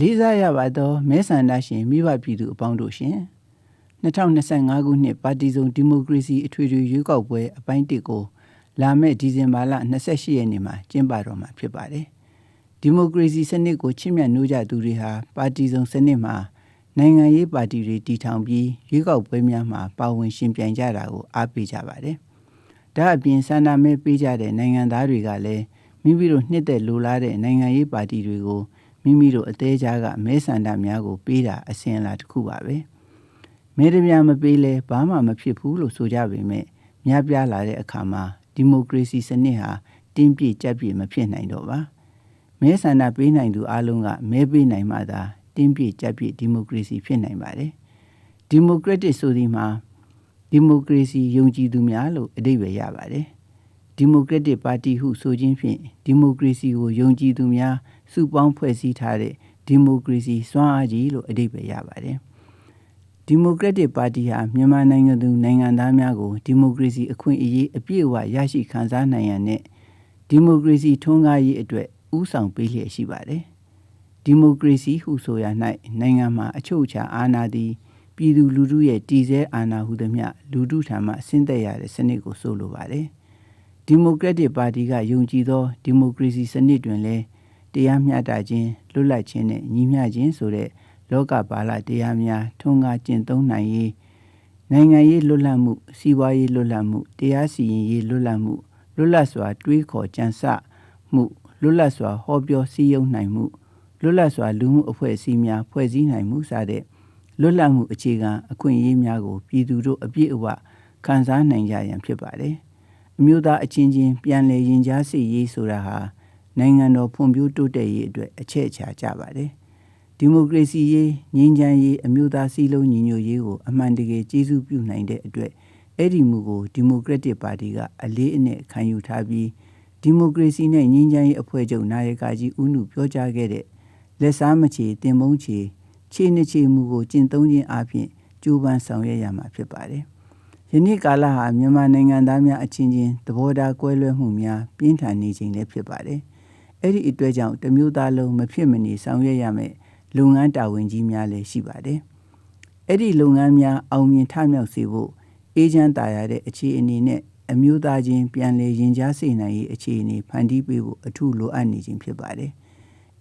လေးစားရပါသောမဲဆန္ဒရှင်မိဘပြည်သူအပေါင်းတို့ရှင်2025ခုနှစ်ပါတီစုံဒီမိုကရေစီအထွေထွေရွေးကောက်ပွဲအပိုင်းတစ်ကိုလာမယ့်ဒီဇင်ဘာလ28ရက်နေ့မှာကျင်းပတော့မှာဖြစ်ပါတယ်ဒီမိုကရေစီစနစ်ကိုချစ်မြတ်နိုးကြသူတွေဟာပါတီစုံစနစ်မှာနိုင်ငံရေးပါတီတွေတည်ထောင်ပြီးရွေးကောက်ပွဲများမှာပါဝင်ရှင်ပြိုင်ကြတာကိုအားပေးကြပါတယ်ဒါအပြင်ဆန္ဒမဲပေးကြတဲ့နိုင်ငံသားတွေကလည်းမိမိတို့နှစ်သက်လိုလားတဲ့နိုင်ငံရေးပါတီတွေကို မိမိတို့အသေးချာကမဲဆန္ဒများကိုပေးတာအစဉ်အလာတစ်ခုပါပဲမဲတပြားမပေးလဲဘာမှမဖြစ်ဘူးလို့ဆိုကြပေမဲ့များပြားလာတဲ့အခါမှာဒီမိုကရေစီစနစ်ဟာတင်းပြည့်ကြပ်ပြည့်မဖြစ်နိုင်တော့ပါမဲဆန္ဒပေးနိုင်သူအလုံးကမဲပေးနိုင်မှသာတင်းပြည့်ကြပ်ပြည့်ဒီမိုကရေစီဖြစ်နိုင်ပါတယ်ဒီမိုကရက်တစ်ဆိုဒီမှာဒီမိုကရေစီယုံကြည်သူများလို့အဓိပ္ပာယ်ရပါတယ်ဒီမိုကရက်တစ်ပါတီဟုဆိုခြင်းဖြင့်ဒီမိုကရေစီကိုယုံကြည်သူများ စုပေါင်းဖွဲ့စည်းထားတဲ့ဒီမိုကရေစီစွမ်းအားကြီးလို့အဓိပ္ပာယ်ရပါတယ်ဒီမိုကရက်တစ်ပါတီဟာမြန်မာနိုင်ငံသူနိုင်ငံသားများကိုဒီမိုကရေစီအခွင့်အရေးအပြည့်အဝရရှိခံစားနိုင်ရန်နဲ့ဒီမိုကရေစီထွန်းကားရေးအတွက်ဥဆောင်ပေးလျက်ရှိပါတယ်ဒီမိုကရေစီဟုဆိုရ၌နိုင်ငံမှာအချုပ်အခြာအာဏာသည်ပြည်သူလူထုရဲ့တည်ဆဲအာဏာဟုသမျှလူထုထံမှဆင်းသက်ရတဲ့စနစ်ကိုဆိုလိုပါတယ်ဒီမိုကရက်တစ်ပါတီကယုံကြည်သောဒီမိုကရေစီစနစ်တွင်လည်း တရားမျှတခြင်းလွတ်လပ်ခြင်းနဲ့ညီမျှခြင်းဆိုတဲ့လောကပါဠတရားများထွန်းကားကျင့်သုံးနိုင်ရေးနိုင်ငံရေးလွတ်လပ်မှုစီးပွားရေးလွတ်လပ်မှုတရားစီရင်ရေးလွတ်လပ်မှုလွတ်လပ်စွာတွေးခေါ်ကြံစမှုလွတ်လပ်စွာဟောပြောစည်းရုံးနိုင်မှုလွတ်လပ်စွာလူမှုအဖွဲ့အစည်းများဖွဲ့စည်းနိုင်မှုစတဲ့လွတ်လပ်မှုအခြေခံအခွင့်အရေးများကိုပြည်သူတို့အပြည့်အဝခံစားနိုင်ကြရန်ဖြစ်ပါတယ်။အမျိုးသားအချင်းချင်းပြန်လည်ရင်ကြားစေရေးဆိုတာဟာ နိုင်ငံတော်ဖွံ့ဖြိုးတိုးတက်ရေးအတွက်အချက်အချာကြပါတယ်။ဒီမိုကရေစီရေးငြိမ်းချမ်းရေးအမျိုးသားစည်းလုံးညီညွတ်ရေးကိုအမှန်တကယ်ကြီးစုပြုနိုင်တဲ့အတွက်အဲ့ဒီမူကိုဒီမိုကရက်တစ်ပါတီကအလေးအနက်ခံယူထားပြီးဒီမိုကရေစီနဲ့ငြိမ်းချမ်းရေးအဖွဲ့ချုပ်နာယကကြီးဦးနုပြောကြားခဲ့တဲ့လက်စားမချေတင်မုံချေခြေနှချေမှုကိုကျင့်သုံးခြင်းအပြင်ကြိုးပမ်းဆောင်ရွက်ရမှာဖြစ်ပါတယ်။ယနေ့ကာလဟာမြန်မာနိုင်ငံသားများအချင်းချင်းသဘောထားကွဲလွဲမှုများပြင်းထန်နေခြင်းလည်းဖြစ်ပါတယ်။ အဲ့ဒီအတွက်ကြောင့်တမျိုးသားလုံးမဖြစ်မနေဆောင်ရွက်ရမယ်လုပ်ငန်းတာဝန်ကြီးများလည်းရှိပါတယ်အဲ့ဒီလုပ်ငန်းများအောင်မြင်ထမြောက်စေဖို့အေဂျင့်တာရတဲ့အခြေအနေနဲ့အမျိုးသားချင်းပြန်လည်ရင်ကြားစေနိုင်ရေးအခြေအနေဖန်တီးပေးဖို့အထူးလိုအပ်နေခြင်းဖြစ်ပါတယ်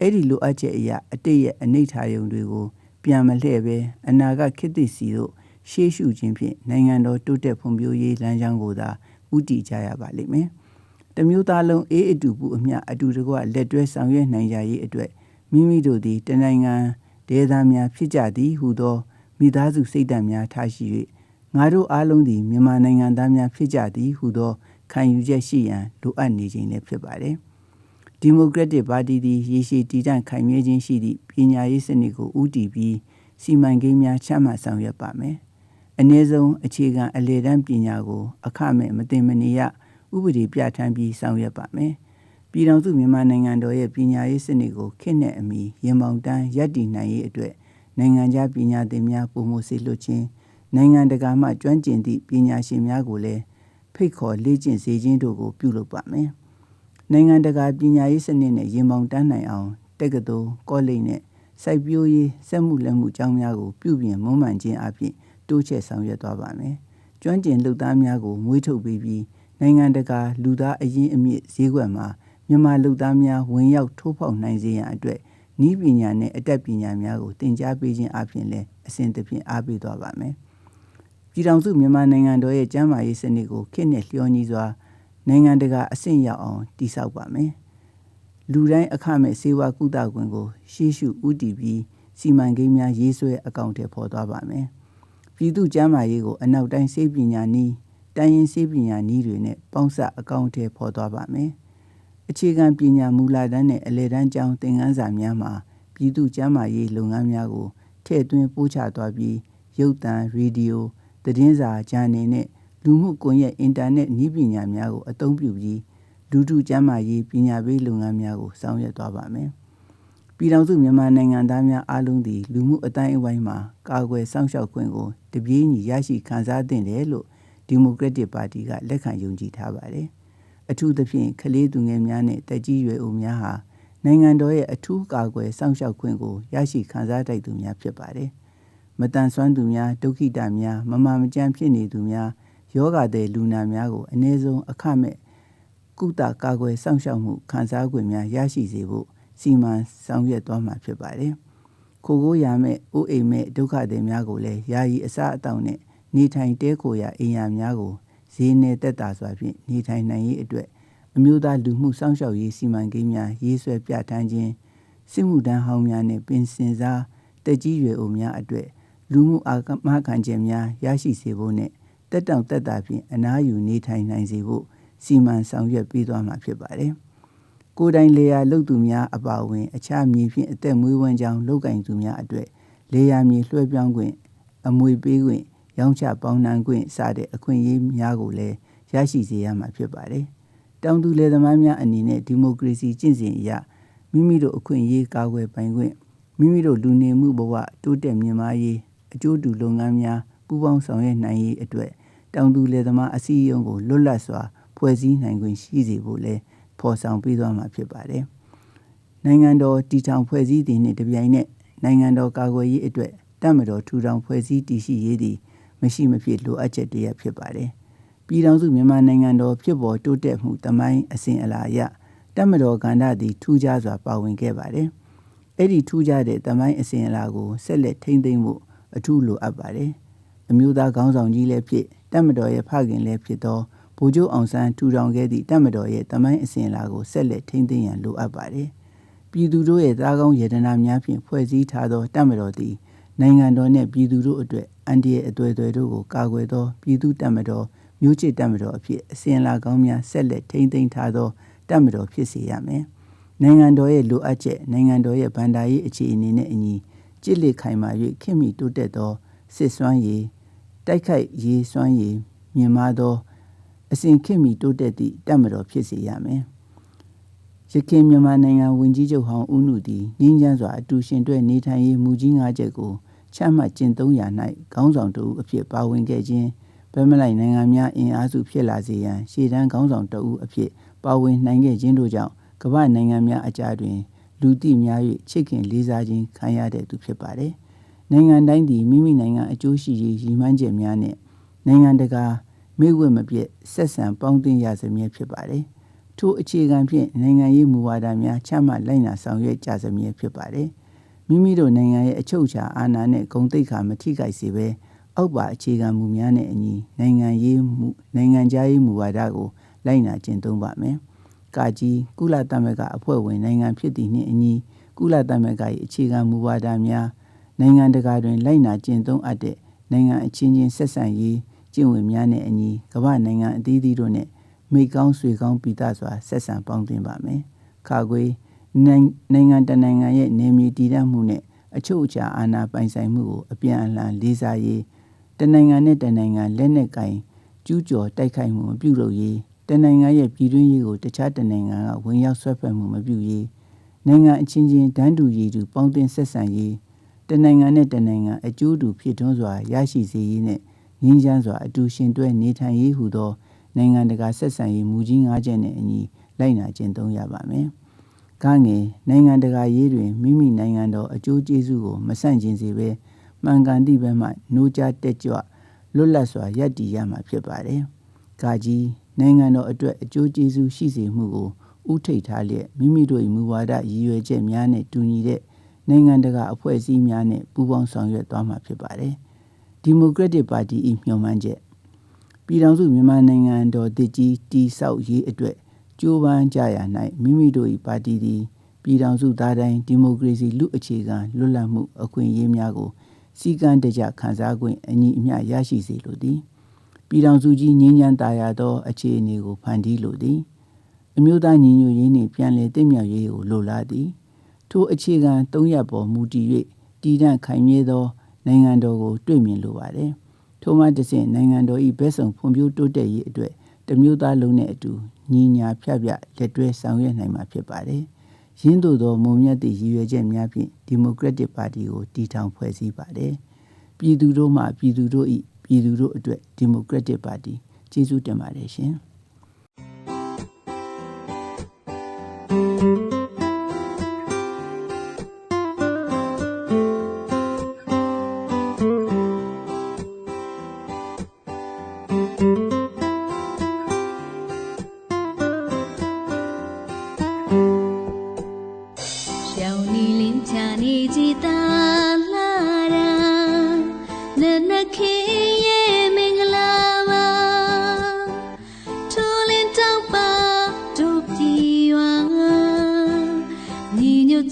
အဲ့ဒီလိုအပ်ချက်အရာအတိတ်ရဲ့အနိဋ္ဌာယုံတွေကိုပြန်မလှည့်ပဲအနာဂတ်ခေတ်သစ်စီတို့ရှေးရှုခြင်းဖြင့်နိုင်ငံတော်တိုးတက်ဖွံ့ဖြိုးရေးလမ်းကြောင်းကိုသာဥတည်ကြရပါလိမ့်မယ်။ တမျိုးသားလုံးအေးအတူပူအမျှအတူတကွလက်တွဲဆောင်ရွက်နိုင်ကြရေးအတွက်မိမိတို့သည်တနိုင်ငံဒေသများဖြစ်ကြသည်ဟုသောမိသားစုစိတ်ဓာတ်များထားရှိ၍ငါတို့အားလုံးသည်မြန်မာနိုင်ငံသားများဖြစ်ကြသည်ဟုသောခံယူချက်ရှိရန်လိုအပ်နေခြင်းလည်းဖြစ်ပါတယ်။ဒီမိုကရက်တစ်ပါတီသည်ရေရှည်တည်တံ့ခိုင်မြဲခြင်းရှိသည့်ပညာရေးစနစ်ကိုဦးတည်ပြီးစီမံကိန်းများချမှတ်ဆောင်ရွက်ပါမယ်။အနည်းဆုံးအခြေခံအလေတန်းပညာကိုအခမဲ့မတင်မနေရ ဥပဒေပြဋ္ဌာန်းပြီးဆောင်ရွက်ပါမယ်။ပြည်ထောင်စုမြန်မာနိုင်ငံတော်ရဲ့ပညာရေးစနစ်ကိုခေတ်နဲ့အမီရင်မောင်တန်းရပ်တည်နိုင်ရေးအတွက်နိုင်ငံခြားပညာသင်များပုံမှုစေလွှတ်ခြင်းနိုင်ငံတကာမှကျွမ်းကျင်သည့်ပညာရှင်များကိုလည်းဖိတ်ခေါ်လေ့ကျင့်စေခြင်းတို့ကိုပြုလုပ်ပါမယ်။နိုင်ငံတကာပညာရေးစနစ်နဲ့ရင်မောင်တန်းနိုင်အောင်တက္ကသိုလ်ကောလိပ်နဲ့စိုက်ပျိုးရေးစက်မှုလက်မှုကျောင်းများကိုပြုပြင်မွမ်းမံခြင်းအပြင်တိုးချဲ့ဆောင်ရွက်သွားပါမယ်။ကျွမ်းကျင်လုပ်သားများကိုမွေးထုတ်ပေးပြီး နိုင်ငံတကာလူသားအရင်းအမြစ်ဈေးကွက်မှာမြန်မာလူသားများဝင်ရောက်ထိုးဖောက်နိုင်စေရန်အတွက်ဤပညာနဲ့အတတ်ပညာများကိုသင်ကြားပေးခြင်းအပြင်လည်းအစဉ်တဖြင့်အားပေးသွားပါမယ်။ပြည်ထောင်စုမြန်မာနိုင်ငံတော်ရဲ့ကျန်းမာရေးစနစ်ကိုခေတ်နဲ့လျော်ညီစွာနိုင်ငံတကာအဆင့်ရောက်အောင်တည်ဆောက်ပါမယ်။လူတိုင်းအခမဲ့စေဝါကုသခွင့်ကို ရှေ့ရှုဥတည်ပြီးစီမံကိန်းများရေးဆွဲအကောင့်ထဲပေါ်သွားပါမယ်။ပြည်သူ့ကျန်းမာရေးကိုအနောက်တိုင်းစေပညာနည်း တိုင်းရင်းစေပညာနည်းတွေနဲ့ပေါင်းစပ်အကောင့်ထဲပေါ်သွားပါမယ်။အခြေခံပညာမူလတန်းနဲ့အလယ်တန်းကျောင်းသင်ခန်းစာများမှာပြည်သူ့ကျန်းမာရေးလုပ်ငန်းများကိုထည့်သွင်းပို့ချသွားပြီးရုပ်သံရေဒီယိုသတင်းစာဂျာနယ်နဲ့လူမှုကွန်ရက်အင်တာနက်နည်းပညာများကိုအသုံးပြုပြီးလူထုကျန်းမာရေးပညာပေးလုပ်ငန်းများကိုဆောင်ရွက်သွားပါမယ်။ပြည်ထောင်စုမြန်မာနိုင်ငံသားများအားလုံးသည်လူမှုအတိုင်းအဝိုင်းမှာကာကွယ်စောင့်ရှောက်ခွင့်ကိုတပြေးညီရရှိခံစားသင့်တယ်လို့ ဒီမိုကရက်တစ်ပါတီကလက်ခံယုံကြည်ထားပါတယ်။အထူးသဖြင့်ကလေးသူငယ်များနဲ့တက်ကြီးရွယ်အိုများဟာနိုင်ငံတော်ရဲ့အထူးကာကွယ်စောင့်ရှောက်ခွင့်ကိုရရှိခံစားတိုက်သူများဖြစ်ပါတယ်။မတန်ဆွမ်းသူများဒုက္ခိတများမမမကြမ်းဖြစ်နေသူများယောဂတဲ့လူနာများကိုအ ਨੇ ဆုံးအခမဲ့ကုသကာကွယ်စောင့်ရှောက်မှုခံစား권များရရှိစေဖို့စီမံဆောင်ရွက်သွားမှာဖြစ်ပါတယ်။ခိုကိုရမဲ့အိုးအိမ်မဲ့ဒုက္ခတွေများကိုလည်းယာယီအစားအသောက်နဲ့ နေထိုင်တဲခိုရာအိမ်ယာများကိုဈေးနဲ့တက်တာစွာဖြင့်နေထိုင်နိုင်ရေးအတွက်အမျိုးသားလူမှုစောင့်ရှောက်ရေးစီမံကိန်းများရေးဆွဲပြဋ္ဌာန်းခြင်းစစ်မှုထမ်းဟောင်းများနှင့်ပင်စင်စားတက်ကြီးရွယ်အိုများအတွက်လူမှုအာမခံခြင်းများရရှိစေဖို့နှင့်တက်တောင့်တက်တာဖြင့်အနားယူနေထိုင်နိုင်စေဖို့စီမံဆောင်ရွက်ပေးသွားမှာဖြစ်ပါတယ်။ကိုယ်တိုင်လေယာလုတ်သူများအပါအဝင် အခြားမြေဖြင့်အသက်မွေးဝမ်းကြောင်းလောက်ကင်သူများအတွက်လေယာမြေလွှဲပြောင်းခွင့်အမွေပေးခွင့် ရောင်းချပေါင်းနှံခွင့်စတဲ့အခွင့်အရေးများကိုလည်းရရှိစေရမှာဖြစ်ပါတယ်။တောင်သူလယ်သမားများအနေနဲ့ဒီမိုကရေစီကျင့်စဉ်အရမိမိတို့အခွင့်အရေးကာကွယ်ပိုင်ခွင့်မိမိတို့လူနေမှုဘဝတိုးတက်မြင့်မားရေးအကျိုးတူလုပ်ငန်းများပူးပေါင်းဆောင်ရွက်နိုင်ရေးအတွက်တောင်သူလယ်သမားအစည်းအရုံးကိုလွတ်လပ်စွာဖွဲ့စည်းနိုင်ခွင့်ရှိစေဖို့လည်းဖော်ဆောင်ပေးသွားမှာဖြစ်ပါတယ်။နိုင်ငံတော်တည်ထောင်ဖွဲ့စည်းတည်နှင့်တပြိုင်နက်နိုင်ငံတော်ကာကွယ်ရေးအတွက်တမတော်ထူထောင်ဖွဲ့စည်းတည်ရှိရေးသည် မရှိမဖြစ်လိုအပ်ချက်တည်းဖြစ်ပါတယ်။ပြည်ထောင်စုမြန်မာနိုင်ငံတော်ဖြစ်ပေါ်တိုးတက်မှုတမိုင်းအစဉ်အလာအရတမတော်ကန္ဓာသည်ထူးခြားစွာပါဝင်ခဲ့ပါတယ်။အဲ့ဒီထူးခြားတဲ့တမိုင်းအစဉ်အလာကိုဆက်လက်ထိန်းသိမ်းဖို့အထူးလိုအပ်ပါတယ်။အမျိုးသားခေါင်းဆောင်ကြီးလည်းဖြစ်တမတော်ရဲ့ဖခင်လည်းဖြစ်သောဗိုလ်ချုပ်အောင်ဆန်းထူထောင်ခဲ့သည့်တမတော်ရဲ့တမိုင်းအစဉ်အလာကိုဆက်လက်ထိန်းသိမ်းရန်လိုအပ်ပါတယ်။ပြည်သူတို့ရဲ့သားကောင်းယတနာများဖြင့်ဖွဲ့စည်းထားသောတမတော်သည်နိုင်ငံတော်နှင့်ပြည်သူတို့အတွက် အန်ဒီရဲ့အသွေးသွေတို့ကိုကာကွယ်သောပြည်သူတမတော်မျိုးချစ်တမတော်အဖြစ်အစဉ်အလာကောင်းများဆက်လက်ထိန်းသိမ်းထားသောတမတော်ဖြစ်စေရမယ်။နိုင်ငံတော်ရဲ့လိုအပ်ချက်နိုင်ငံတော်ရဲ့ဗန္ဒာရေးအခြေအနေနဲ့အညီကြစ်လက်ခိုင်မာ၍ခင်မိတိုးတက်သောစစ်စွမ်းရည်တိုက်ခိုက်ရေးစွမ်းရည်မြင်မာသောအစဉ်ခင်မိတိုးတက်သည့်တမတော်ဖြစ်စေရမယ်။ရခိုင်မြန်မာနိုင်ငံဝန်ကြီးချုပ်ဟောင်းဦးနုသည်ငင်းချမ်းစွာအတူရှင်တွဲနေထိုင်ရေးမူကြီး၅ချက်ကို ချမှတ်ကျင့်သုံးရာ၌ခေါင်းဆောင်တဦးအဖြစ်ပါဝင်ခဲ့ခြင်းဗမလိုက်နိုင်ငံများအင်အားစုဖြစ်လာစေရန်ရှေ့တန်းခေါင်းဆောင်တဦးအဖြစ်ပါဝင်နိုင်ခဲ့ခြင်းတို့ကြောင့်ကမ္ဘာနိုင်ငံများအကြားတွင် လူသိများ၍ချစ်ခင်လေးစားခြင်းခံရတဲ့သူဖြစ်ပါတယ်။နိုင်ငံတိုင်းသည်မိမိနိုင်ငံအကျိုးရှိရေးရည်မှန်းချက်များနဲ့နိုင်ငံတကာမိဝတ်မပြည့်ဆက်ဆံပေါင်းသင်းရစမြဲဖြစ်ပါတယ်။ထိုအခြေခံဖြင့်နိုင်ငံရေးမူဝါဒများချမှတ်လိုက်နာဆောင်ရွက်ကြစမြဲဖြစ်ပါတယ်။ မိမိတို့နိုင်ငံရဲ့အချုပ်အခြာအာဏာနဲ့ဂုဏ်သိက္ခာမထိခိုက်စေဘဲအောက်ပါအခြေခံမူများနဲ့အညီနိုင်ငံရေးမှုနိုင်ငံခြားရေးမူဝါဒကိုလိုက်နာကျင့်သုံးပါမယ်။ကာကြီးကုလသမဂ္ဂအဖွဲ့ဝင်နိုင်ငံဖြစ်သည့်နှင့်အညီကုလသမဂ္ဂ၏အခြေခံမူဝါဒများနိုင်ငံတကာတွင်လိုက်နာကျင့်သုံးအပ်တဲ့နိုင်ငံအချင်းချင်းဆက်ဆံရေးကျင့်ဝတ်များနဲ့အညီကမ္ဘာနိုင်ငံအသီးသီးတို့နဲ့မိကောင်းဆွေကောင်းပိသားစွာဆက်ဆံပေါင်းသင်းပါမယ်။ခါခွေ နိုင်ငံတနိုင်ငံရဲ့နေမြေတည်တံ့မှုနဲ့အချုပ်အခြာအာဏာပိုင်ဆိုင်မှုကိုအပြန်အလှန်လေးစားရေးတနိုင်ငံနဲ့တနိုင်ငံလက်နက်ကင်ကျူးကျော်တိုက်ခိုက်မှုမပြုလုပ်ရေးတနိုင်ငံရဲ့ပြည်တွင်းရေးကိုတခြားတနိုင်ငံကဝင်ရောက်ဆွဲဖက်မှုမပြုရေးနိုင်ငံအချင်းချင်းတန်းတူရည်တူပေါင်းတင်ဆက်ဆံရေးတနိုင်ငံနဲ့တနိုင်ငံအကျိုးတူဖြစ်ထွန်းစွာရရှိစေရေးနဲ့ငြင်းချမ်းစွာအတူရှင်တွဲနေထိုင်ရေးဟုသောနိုင်ငံတကာဆက်ဆံရေးမူကြီး၅ချက်နဲ့အညီလိုက်နာကျင့်သုံးရပါမယ်။ ကငယ်နိုင်ငံတကာရေးတွင်မိမိနိုင်ငံတော်အကျိုးကျေးဇူးကိုမဆန့်ကျင်စေဘဲမှန်ကန်သည့်ဘက်မှနှိုးကြားတက်ကြွလွတ်လပ်စွာယက်တည်ရမှာဖြစ်ပါတယ်။ကာကြီးနိုင်ငံတော်အတွက်အကျိုးကျေးဇူးရှိစေမှုကိုဥထိတ်ထားလျက်မိမိတို့၏မူဝါဒရည်ရွယ်ချက်များနဲ့တူညီတဲ့နိုင်ငံတကာအဖွဲ့အစည်းများနဲ့ပူးပေါင်းဆောင်ရွက်သွားမှာဖြစ်ပါတယ်။ဒီမိုကရက်တစ်ပါတီ၏မျှော်မှန်းချက်ပြည်ထောင်စုမြန်မာနိုင်ငံတော်တည်ကြီးတည်ဆောက်ရေးအတွက် ကြိုးပမ်းကြရ၌မိမိတို့၏ပါတီသည်ပြည်ထောင်စုသားတိုင်းဒီမိုကရေစီလူအခြေခံလွတ်လပ်မှုအခွင့်အရေးများကိုစီကံတကြခံစား권အညီအမျှရရှိစေလိုသည်ပြည်ထောင်စုကြီးငြိမ်းချမ်းသာယာသောအခြေအနေကိုဖန်တီးလိုသည်အမျိုးသားညီညွတ်ရေးနှင့်ပြန်လည်တည်မြဲရေးကိုလိုလားသည်ထိုအခြေခံ၃ရပ်ပေါ်မူတည်၍တည်တံ့ခိုင်မြဲသောနိုင်ငံတော်ကိုတွေ့မြင်လိုပါတယ်ထိုမှတစ်ဆင့်နိုင်ငံတော်၏ဘက်ဆောင်ဖွံ့ဖြိုးတိုးတက်ရေးအတွက် တမျိုးသားလုံးနဲ့အတူညီညာဖြတ်ပြလက်တွဲဆောင်ရွက်နိုင်မှာဖြစ်ပါတယ်။ရင်းတို့သောမုံမြတ်သည့်ရည်ရွယ်ချက်များဖြင့်ဒီမိုကရက်တစ်ပါတီကိုတည်ထောင်ဖွဲ့စည်းပါတယ်။ပြည်သူတို့မှပြည်သူတို့၏ပြည်သူတို့အတွက်ဒီမိုကရက်တစ်ပါတီကျေးဇူးတင်ပါတယ်ရှင်။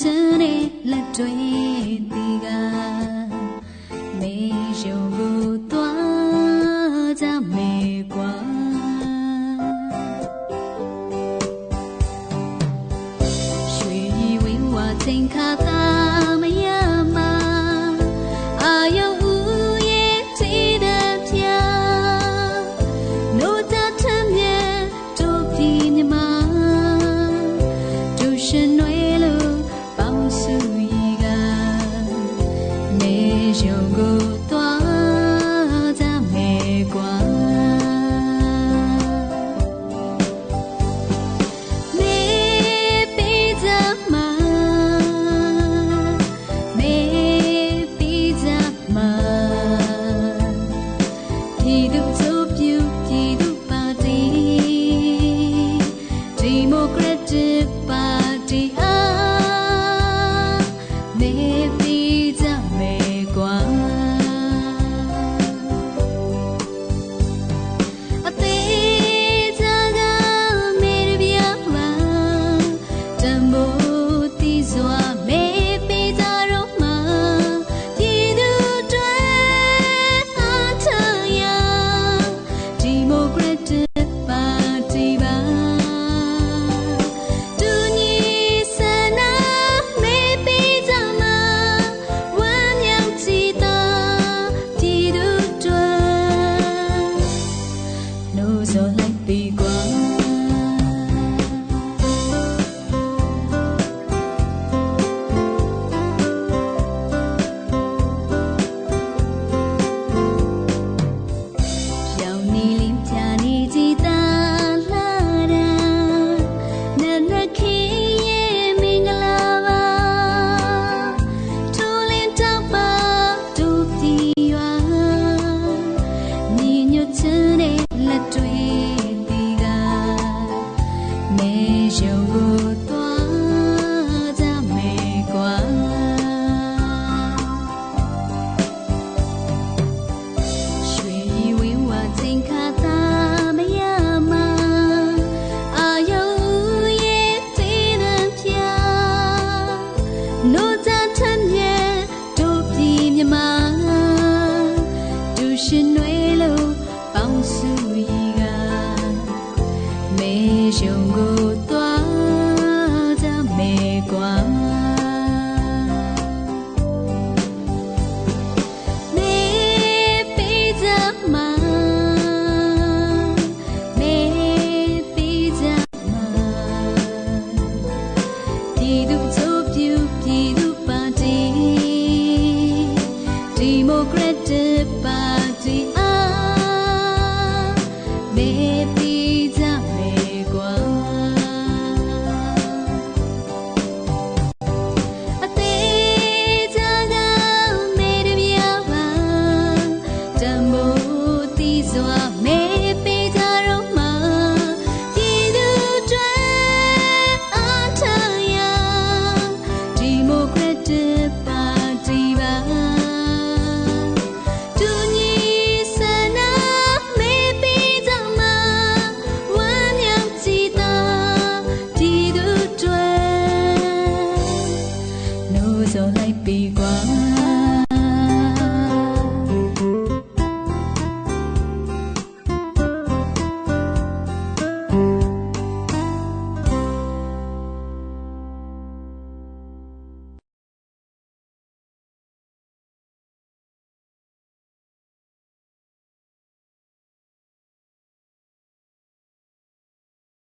ချမ်းတဲ့လက်တွေ You.